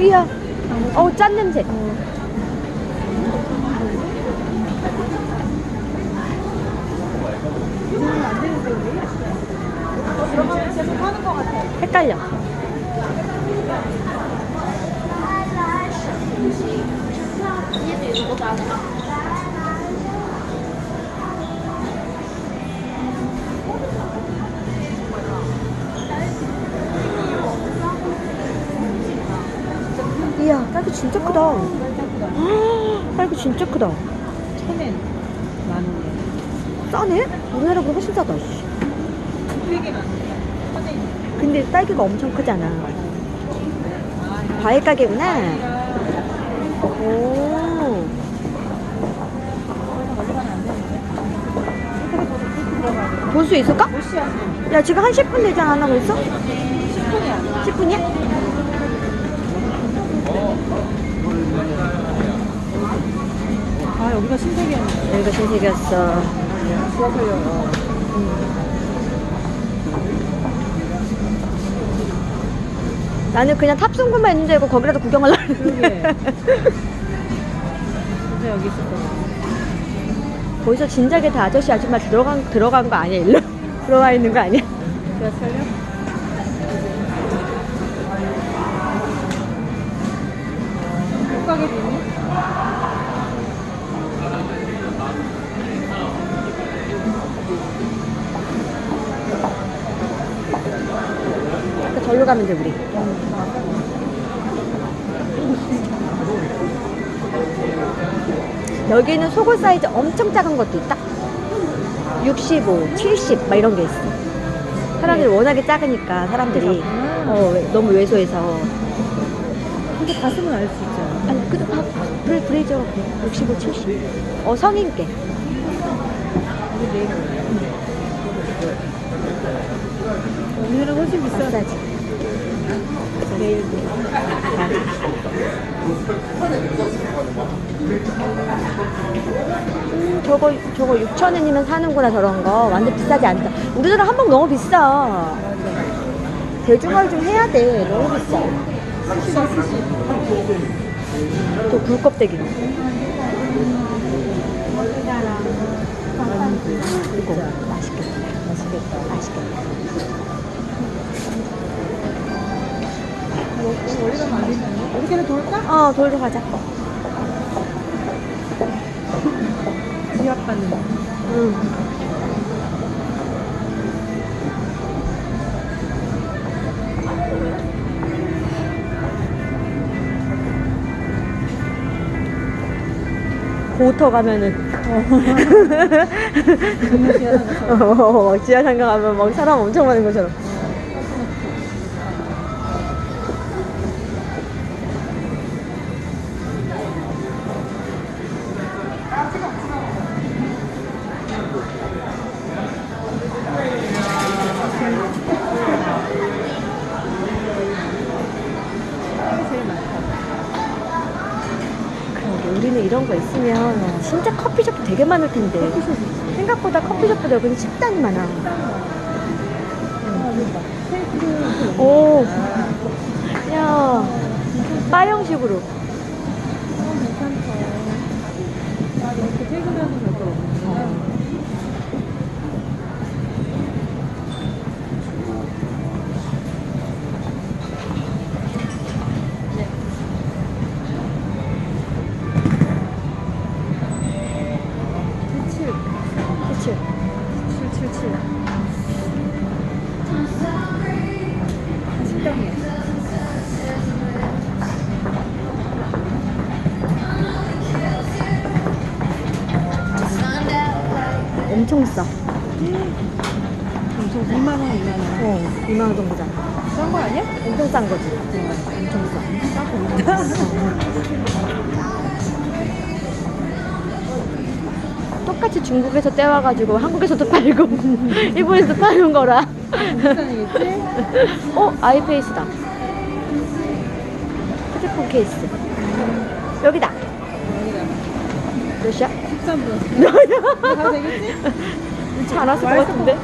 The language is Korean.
이야. 어우, 짠 냄새. 같아. 헷갈려. 진짜 크다. 딸기 진짜 크다. 천엔 만 원에. 싸네? 우리나라보다 훨씬 싸다. 씨. 근데 딸기가 엄청 크잖아. 과일 가게구나. 오. 볼 수 있을까? 야, 지금 한 10분 되지 않았나 벌써? 10분이야. 10분이야? 아, 여기가 신세계였네. 여기가 신세계였어. 수업하려고. 나는 그냥 탑승구만 있는 줄 알고 거기라도 구경하려고 했는데. 진짜 여기 있을 거야. 거기서 진작에 다 아저씨 아줌마 들어간, 들어간 거 아니야, 일로? 들어와 있는 거 아니야? 지하철 요? 옷가게도 있니? 그러니까 절로 가면 돼, 우리. 여기는 속옷 사이즈 엄청 작은 것도 있다. 65, 70, 막 이런 게 있어. 사람들이 워낙에 작으니까, 사람들이. 어, 왜- 너무 왜소해서. 근데 가슴은 알 수 있잖아. 아니, 그, 아, 브레, 브레이저가 그래. 65, 70. 어, 성인께. 우리나라 훨씬 비싸. 비싸지. 내일 음, 저거, 저거 6천원이면 사는구나, 저런 거. 완전 비싸지 않다. 우리나라 한복 너무 비싸. 대중화를 좀 해야 돼. 너무 비싸. 저 굴껍데기. 이거 맛있겠다. 맛있겠다. 맛있겠다. 안 되잖아. 이렇게는 돌까? 어, 돌로 가자. 지압받는 거. 응. 고터 가면은 지압하는 거. 어, 막 지하상가 가면 막 사람 엄청 많은 것처럼. 우리는 이런 거 있으면 진짜 커피숍 되게 많을 텐데 생각보다 커피숍보다 여기는 식당이 많아. 오, 야, 바 형식으로. 777 777 식당이에요 엄청 싸. 엄청 2만원 2만원. 어 2만원 정도잖아 싼 거 아니야? 엄청 싼 거지. 엄청 싸. 싸고 똑같이 중국에서 떼와가지고 한국에서도 팔고 일본에서도 파는 거라. 비싼이겠지? 어, 아이페이스다. 휴대폰 케이스. 여기다. 몇이야? 13분. 다 되겠지? 잘 알았을 것 같은데?